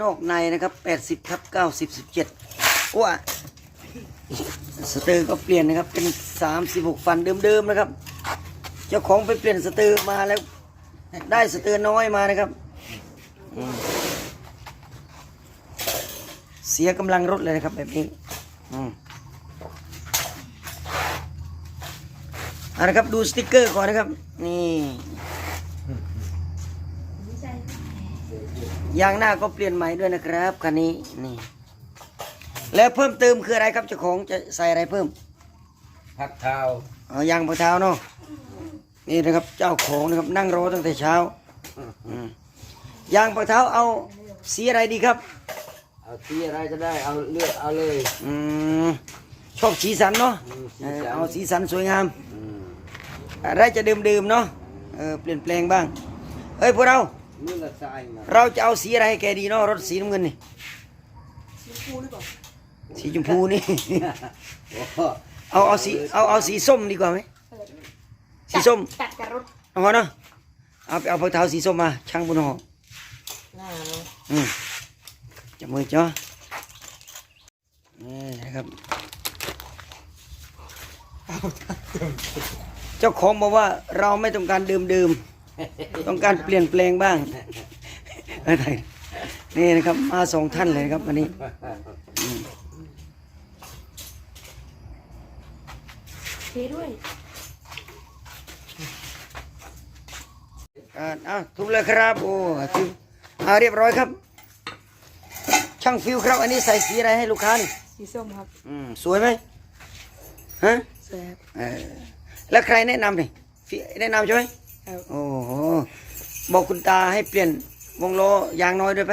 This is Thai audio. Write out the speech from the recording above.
นอกในนะครับ80ทับ90 17ว้าสเตอร์ก็เปลี่ยนนะครับเป็น36ฟันเดิมๆนะครับ เจ้าของไปเปลี่ยนสเตอร์มาแล้ว ได้สเตอร์น้อยมานะครับ เสียกำลังรถเลยนะครับแบบนี้อืมเอาละครับดูสติกเกอร์ก่อนนะครับ นี่ ยางหน้าก็เปลี่ยนใหม่ด้วยนะครับคันนี้นี่ แล้วเพิ่มเติมคืออะไรครับเจ้าของจะใส่อะไรเพิ่มพักเท้าเอายางมะเท้าเนาะนี่นะครับเจ้าของนะครับนั่งรอตั้งแต่เช้าอืมยางมะเท้าเอาสีอะไรดีครับ เอาสีอะไรก็ได้เอาเลือกเอาเลยอืมชอบสีสันเนาะอืมสีเออสันเอาสีสันสวยงามอืมอะไรจะดื่มๆเนาะเออเปลี่ยนแปลงบ้างเอ้ยพวกเรา นี่ละทรายมาเราจะเอาสีอะไรให้แกดีเนาะรถสีน้ำเงินนี่สีชมพูนี่โอ้โหเอาเอาสีเอาเอาสีส้มดีกว่าไหมสีส้มตัดกับรถเอาก่อนเนาะเอาไปเอาพวกเท้าสีส้มมา ช่างบุญหอหน้าเนาะอืมจับมือจ้อนี่นะครับเจ้าของบอกว่าเราไม่ต้องการดื่มดื่มๆ ต้องการเปลี่ยนแปลงบ้างอะไรนี่นะครับ มาสองท่านเลยนะครับวันนี้เทด้วยอ่าเอาถูกเลยครับโอ้ฟิวเอาเรียบร้อยครับ ช่างฟิวครับ อันนี้ใส่สีอะไรให้ลูกค้านี่สีส้มครับ อืมสวยไหมฮะสวยครับเออแล้วใครแนะนำนี่ฟิแนะนำใช่ไหม ครับ โอ้โหบอกคุณตาให้เปลี่ยนวงล้อยางน้อยด้วยไป